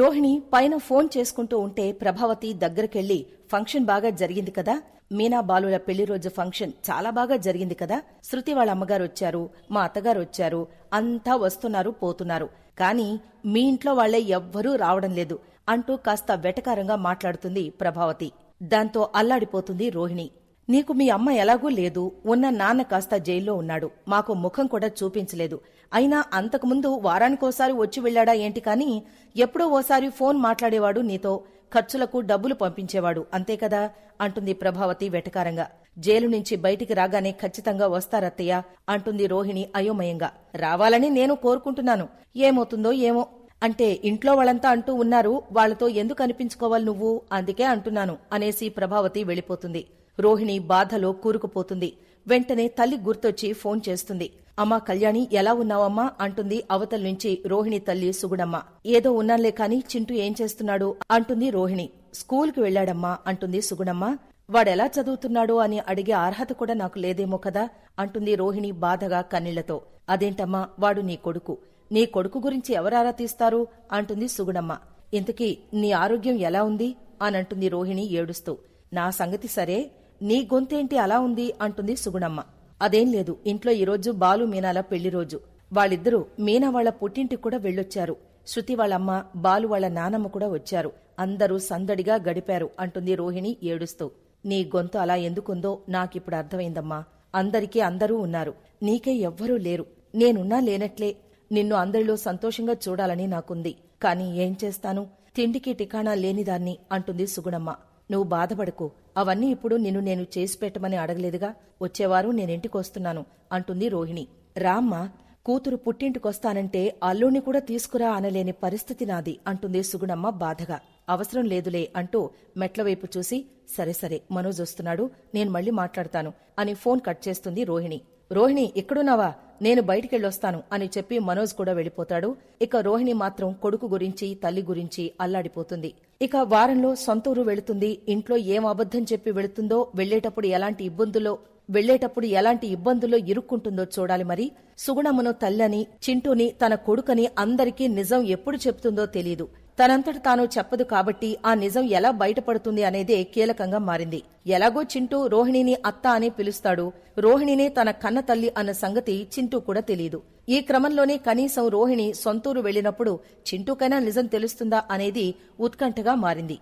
రోహిణి పైన ఫోన్ చేసుకుంటూ ఉంటే ప్రభావతి దగ్గరకెళ్ళి ఫంక్షన్ బాగా జరిగింది కదా? మీనా బాలుల పెళ్ళి రోజు ఫంక్షన్ చాలా బాగా జరిగింది కదా? శృతి వాళ్ళ అమ్మగారు వచ్చారు మా అత్తగారు వచ్చారు అంతా వస్తున్నారు పోతున్నారు. కానీ మీ ఇంట్లో వాళ్ళే ఎవ్వరూ రావడం లేదు అంటూ కాస్త వెటకారంగా మాట్లాడుతుంది ప్రభావతి. దాంతో అల్లాడిపోతుంది రోహిణి. నీకు మీ అమ్మ ఎలాగూ లేదు. ఉన్న నాన్న కాస్త జైల్లో ఉన్నాడు. మాకు ముఖం కూడా చూపించలేదు. అయినా అంతకుముందు వారానికోసారి వచ్చి వెళ్ళాడా ఏంటి కాని ఎప్పుడో ఓసారి ఫోన్ మాట్లాడేవాడు నీతో. ఖర్చులకు డబ్బులు పంపించేవాడు. అంతే కదా? అంటుంది ప్రభావతి వెటకారంగా. జైలు నుంచి బయటికి రాగానే ఖచ్చితంగా వస్తారత్తయ్య అంటుంది రోహిణి అయోమయంగా. రావాలని నేను కోరుకుంటున్నాను. ఏమవుతుందో ఏమో. అంటే ఇంట్లో వాళ్ళంతా అంటూ ఉన్నారు. వాళ్ళతో ఎందుకు అనిపించుకోవాలి నువ్వు? అందుకే అంటున్నాను అనేసి ప్రభావతి వెళ్ళిపోతుంది. రోహిణి బాధలో కూరుకుపోతుంది. వెంటనే తల్లి గుర్తొచ్చి ఫోన్ చేస్తుంది. అమ్మా కళ్యాణి ఎలా ఉన్నావమ్మా? అంటుంది అవతల నుంచి రోహిణి తల్లి సుగుణమ్మ ఏదో ఉన్నానులే కాని చింటూ ఏం చేస్తున్నాడు? అంటుంది రోహిణి. స్కూల్కి వెళ్ళాడమ్మా అంటుంది సుగుణమ్మ వాడెలా చదువుతున్నాడో అని అడిగే అర్హత కూడా నాకు లేదేమో కదా? అంటుంది రోహిణి బాధగా కన్నీళ్ళతో. అదేంటమ్మా? వాడు నీ కొడుకు. నీ కొడుకు గురించి ఎవరారా తీస్తారు? అంటుంది సుగుణమ్మ ఇంతకీ నీ ఆరోగ్యం ఎలా ఉంది? అనంటుంది రోహిణి ఏడుస్తూ. నా సంగతి సరే నీ గొంతేంటి అలా ఉంది? అంటుంది సుగుణమ్మ. అదేం లేదు. ఇంట్లో ఈరోజు బాలు మీనాల పెళ్ళి రోజు. వాళ్ళిద్దరూ మీనా వాళ్ళ పుట్టింటికి కూడా వెళ్ళొచ్చారు. శృతి వాళ్ళమ్మ బాలు వాళ్ళ నానమ్మ కూడా వచ్చారు. అందరూ సందడిగా గడిపారు అంటుంది రోహిణి ఏడుస్తూ. నీ గొంతు అలా ఎందుకుందో నాకిప్పుడు అర్థమైందమ్మా. అందరికీ అందరూ ఉన్నారు. నీకే ఎవ్వరూ లేరు. నేనున్నా లేనట్లే. నిన్ను అందరిలో సంతోషంగా చూడాలని నాకుంది. కాని ఏం చేస్తాను? తిండికి టికాణా లేనిదాన్ని అంటుంది సుగుణమ్మ. నువ్వు బాధపడకు. అవన్నీ ఇప్పుడు నిన్ను నేను చేసి పెట్టమని అడగలేదుగా? వచ్చేవారు నేనింటికొస్తున్నాను అంటుంది రోహిణి. రామ్మ కూతురు పుట్టింటికొస్తానంటే అల్లుణ్ణి కూడా తీసుకురా అనలేని పరిస్థితి నాది అంటుంది సుగుణమ్మ బాధగా. అవసరం లేదులే అంటూ మెట్లవైపు చూసి సరే సరే మనోజ్ వస్తున్నాడు నేను మళ్ళీ మాట్లాడతాను అని ఫోన్ కట్ చేస్తుంది రోహిణి. రోహిణి ఇక్కడున్నావా నేను బయటికెళ్ళొస్తాను అని చెప్పి మనోజ్ కూడా వెళ్ళిపోతాడు. ఇక రోహిణి మాత్రం కొడుకు గురించి తల్లి గురించి అల్లాడిపోతుంది. ఇక వారంలో సొంతూరు వెళుతుంది. ఇంట్లో ఏం అబద్ధం చెప్పి వెళుతుందో వెళ్ళేటప్పుడు ఎలాంటి ఇబ్బందులో వెళ్ళేటప్పుడు ఎలాంటి ఇబ్బందుల్లో ఇరుక్కుంటుందో చూడాలి మరి. సుగుణమ్మను తల్లని చింటూని తన కొడుకని అందరికీ నిజం ఎప్పుడు చెప్తుందో తెలియదు తనంతట తాను చెప్పదు కాబట్టి ఆ నిజం ఎలా బయటపడుతుంది అనేదే కీలకంగా మారింది. ఎలాగో చింటూ రోహిణిని అత్త అని పిలుస్తాడు. రోహిణినే తన కన్న తల్లి అన్న సంగతి చింటూ కూడా తెలియదు. ఈ క్రమంలోనే కనీసం రోహిణి సొంతూరు వెళ్ళినప్పుడు చింటూకైనా నిజం తెలుస్తుందా అనేది ఉత్కంఠగా మారింది.